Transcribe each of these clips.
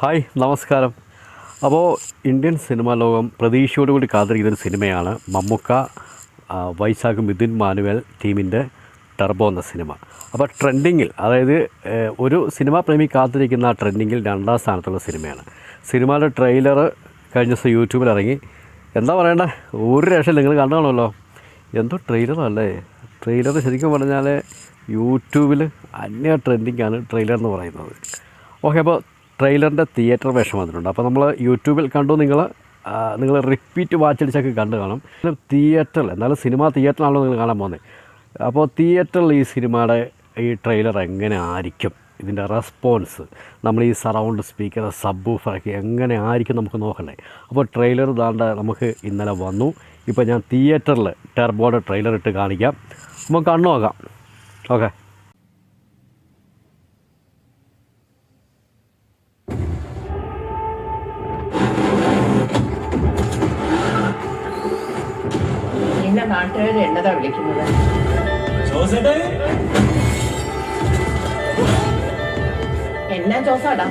Hi നമസ്കാരം. അപ്പോൾ Indian cinema ലോകം പ്രതീക്ഷയോടുകൂടി കാത്തിരിക്കുന്നൊരു സിനിമയാണ് മമ്മുക്ക വൈശാഖ് മിഥുൻ മാനുവൽ ടീമിന്റെ ടർബോ എന്ന സിനിമ. അപ്പോൾ ട്രെൻഡിങ്ങിൽ അതായത് ഒരു സിനിമാ പ്രേമി കാത്തിരിക്കുന്ന ട്രെൻഡിങ്ങിൽ രണ്ടാം സ്ഥാനത്തുള്ള സിനിമയാണ്. സിനിമയുടെ ട്രെയിലർ കഴിഞ്ഞ ദിവസം യൂട്യൂബിൽ ഇറങ്ങി. എന്താ പറയണ്ടേ? ഒരു രക്ഷ നിങ്ങൾ കണ്ടാണല്ലോ എന്തോ ട്രെയിലറല്ലേ? ട്രെയിലർ ശരിക്കും പറഞ്ഞാൽ യൂട്യൂബിൽ അന്യ ട്രെൻഡിങ്ങാണ് ട്രെയിലർ എന്ന് പറയുന്നത്. ഓക്കെ അപ്പോൾ ട്രെയിലറിന്റെ തിയേറ്റർ വേഷം വന്നിട്ടുണ്ട്. അപ്പോൾ നമ്മൾ യൂട്യൂബിൽ കണ്ടു നിങ്ങൾ നിങ്ങൾ റിപ്പീറ്റ് വാച്ച് അടിച്ചൊക്കെ കണ്ടു കാണും. തിയേറ്ററിൽ എന്നാലും സിനിമ തിയേറ്ററിലാണല്ലോ നിങ്ങൾ കാണാൻ പോകുന്നത്. അപ്പോൾ തിയേറ്ററിൽ ഈ സിനിമയുടെ ഈ ട്രെയിലർ എങ്ങനെ ആയിരിക്കും ഇതിന്റെ റെസ്പോൺസ് നമ്മൾ ഈ സറൗണ്ട് സ്പീക്കർ സബ് ഊഫറൊക്കെ എങ്ങനെ ആയിരിക്കും നമുക്ക് നോക്കണ്ടേ? അപ്പോൾ ട്രെയിലർ ദാണ്ട നമുക്ക് ഇന്നലെ വന്നു. ഇപ്പോൾ ഞാൻ തിയേറ്ററിൽ ടെർബോയുടെ ട്രെയിലർ ഇട്ട് കാണിക്കാം. നമുക്ക് കണ്ണു നോക്കാം. ഓക്കെ. നാട്ടുകാർ എന്നതാ വിളിക്കുന്നത്? എന്നാ ജോസാടാ?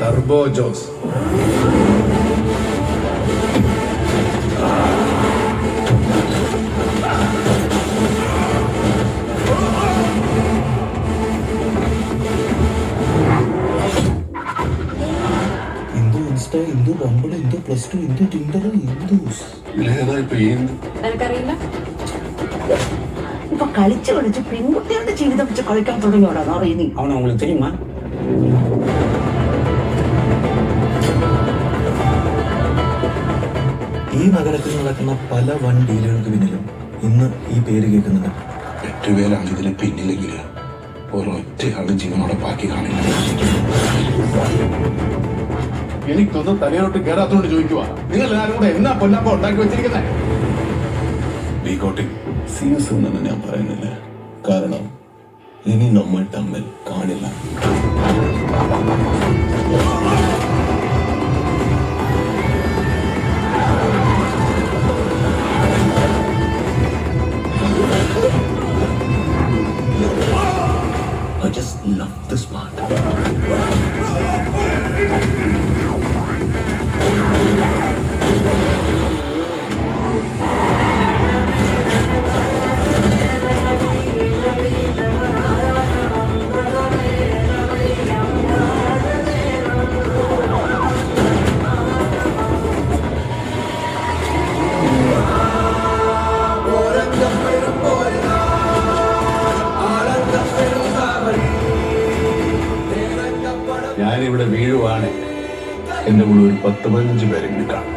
ടർബോ ജോസ്. പ്ലസ് കളിച്ച് പെൺകുട്ടികളുടെ ജീവിതം വെച്ച് കളിക്കാൻ തുടങ്ങിയോടാ നീ അവൻ അവங்களுக்கு ഈ നഗരത്തിൽ നടക്കുന്ന പല വൺ ഡീലുകൾക്ക് പിന്നിലും ഇന്ന് ഈ പേര് കേൾക്കുന്നുണ്ട്. എട്ടുപേരാണ് ഇതിന് പിന്നിലെങ്കിൽ ഒരൊറ്റയാളും ജീവനോടെ ബാക്കി കാണുന്നത് എനിക്കൊന്നും തലയിലോട്ട് കയറാത്തോണ്ട് ചോദിക്കുക നിങ്ങൾ എല്ലാവരും കൂടെ എന്നാ പൊന്നപ്പ ഉണ്ടാക്കി വെച്ചിരിക്കുന്നേ? ബീകോട്ടെ സീരിയസ് ഒന്നും ഞാൻ പറയുന്നില്ല. കാരണം ഇനി നമ്മൾ തമ്മിൽ കാണില്ല. I just love this part. ഞാനിവിടെ വീഴുവാണ്. എന്റെ കൂടെ ഒരു പത്ത് പതിനഞ്ച് പേരെങ്കിലും കാണും.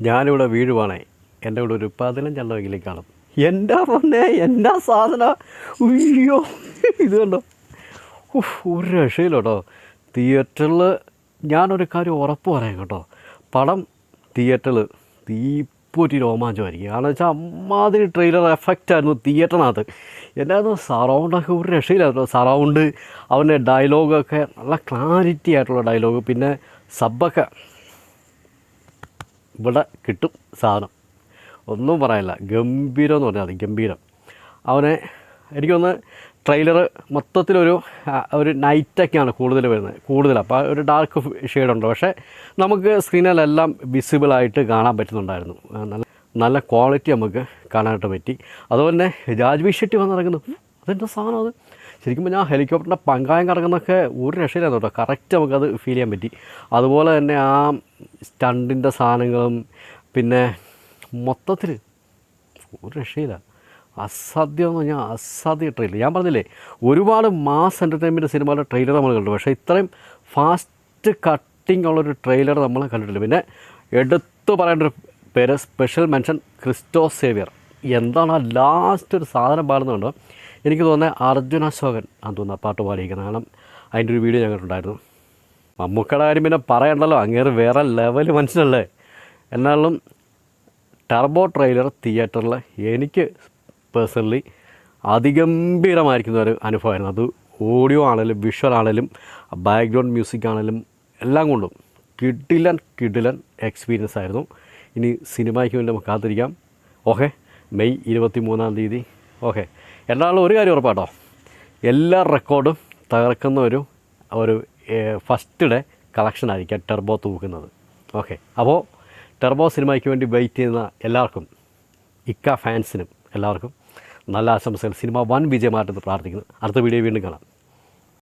ഞാനിവിടെ വീഴുവാണ്. എന്റെ കൂടെ ഒരു പതിനഞ്ചെണ്ണമെങ്കിലും കാണും. എന്റെ പൊന്നെ? എന്റെ സാധന? ഉയ്യോ ഇത് കണ്ടോ? ഒരു രക്ഷയില്ല കേട്ടോ തിയേറ്ററിൽ ഞാനൊരു കാര്യം ഉറപ്പ് പറയാം കേട്ടോ. പടം തിയേറ്ററിൽ തീപ്പൊരി രോമാഞ്ചമായിരിക്കും കാരണം വെച്ചാൽ അമ്മാതിരി ട്രെയിലർ എഫക്റ്റ് ആയിരുന്നു തിയേറ്ററിനകത്ത് അത് സറൗണ്ടൊക്കെ ഒരു രക്ഷയില്ലായിരുന്നു. സറൗണ്ട് അവന്റെ ഡയലോഗൊക്കെ നല്ല ക്ലാരിറ്റി ആയിട്ടുള്ള ഡയലോഗ് പിന്നെ സബ്ബൊക്കെ ഇവിടെ കിട്ടും സാധനം. ഒന്നും പറയാനില്ല ഗംഭീരം എന്ന് പറഞ്ഞാൽ മതി. ഗംഭീരം. അവനെ എനിക്കൊന്ന് ട്രെയിലർ മൊത്തത്തിലൊരു ഒരു നൈറ്റൊക്കെയാണ് കൂടുതൽ വരുന്നത്. കൂടുതൽ. അപ്പോൾ ഒരു ഡാർക്ക് ഷെയ്ഡുണ്ട് പക്ഷേ നമുക്ക് സ്ക്രീനിലെല്ലാം വിസിബിളായിട്ട് കാണാൻ പറ്റുന്നുണ്ടായിരുന്നു. നല്ല നല്ല ക്വാളിറ്റി നമുക്ക് കാണാനായിട്ട് പറ്റി. അതുപോലെ തന്നെ രാജ്വി ഷെട്ടി വന്നിറങ്ങുന്നു അതെന്താ സാധനം അത്? ശരിക്കും പറഞ്ഞാൽ ഹെലികോപ്റ്ററിന്റെ പങ്കായം കറങ്ങുന്നൊക്കെ ഒരു രക്ഷയിലാണ് കേട്ടോ. കറക്റ്റ് നമുക്കത് ഫീൽ ചെയ്യാൻ പറ്റി. അതുപോലെ തന്നെ ആ സ്റ്റണ്ടിന്റെ സാധനങ്ങളും പിന്നെ മൊത്തത്തിൽ ഒരു രക്ഷയില്ല. അസാധ്യം എന്ന് പറഞ്ഞാൽ അസാധ്യ ട്രെയിലർ ഞാൻ പറഞ്ഞില്ലേ ഒരുപാട് മാസ് എന്റർടൈൻമെന്റ് സിനിമകളുടെ ട്രെയിലർ നമ്മൾ കണ്ടു പക്ഷേ ഇത്രയും ഫാസ്റ്റ് കട്ടിങ് ഉള്ളൊരു ട്രെയിലർ നമ്മൾ കണ്ടിട്ടില്ല. പിന്നെ എടുത്തു പറയേണ്ട ഒരു പേര് സ്പെഷ്യൽ മെൻഷൻ ക്രിസ്റ്റോ സേവിയർ എന്താണ് ആ ലാസ്റ്റ് ഒരു സാധനം പാടുന്നുണ്ടോ എനിക്ക് തോന്നുന്നത് അർജുന അശോകൻ അത് തോന്നുന്നു പാട്ട് പാടിയിരിക്കുന്നത്. കാരണം അതിന്റെ ഒരു വീഡിയോ ഞാൻ കണ്ടിട്ടുണ്ടായിരുന്നു. മമ്മൂക്കയുടെ കാര്യം പിന്നെ പറയണ്ടല്ലോ അങ്ങേറ് വേറെ ലെവൽ മനുഷ്യനല്ലേ. എന്നാലും ടർബോ ട്രെയിലർ തിയേറ്ററിൽ എനിക്ക് പേഴ്സണലി അതിഗംഭീരമായിരിക്കുന്ന ഒരു അനുഭവമായിരുന്നു. അത് ഓഡിയോ ആണെങ്കിലും വിഷ്വൽ ആണെങ്കിലും ബാക്ക്ഗ്രൗണ്ട് മ്യൂസിക് ആണെങ്കിലും എല്ലാം കൊണ്ടും കിടിലൻ കിടിലൻ എക്സ്പീരിയൻസ് ആയിരുന്നു. ഇനി സിനിമയ്ക്ക് വേണ്ടി നമുക്ക് കാത്തിരിക്കാം. ഓക്കെ മെയ് ഇരുപത്തി മൂന്നാം തീയതി. ഓക്കെ എന്നാലും ഒരു കാര്യം ഉറപ്പാട്ടോ. എല്ലാ റെക്കോർഡും തകർക്കുന്ന ഒരു ഒരു ഫസ്റ്റ് ഡേ കളക്ഷൻ ആയിരിക്കാം ടെർബോ തൂക്കുന്നത്. ഓക്കെ അപ്പോൾ ടെർബോ സിനിമയ്ക്ക് വേണ്ടി വെയിറ്റ് ചെയ്യുന്ന എല്ലാവർക്കും ഇക്ക ഫാൻസിനും എല്ലാവർക്കും നല്ല ആശംസകൾ. സിനിമ വൻ വിജയമായിട്ടെന്ന് പ്രാർത്ഥിക്കുന്നു. അടുത്ത വീഡിയോ വീണ്ടും കാണാം.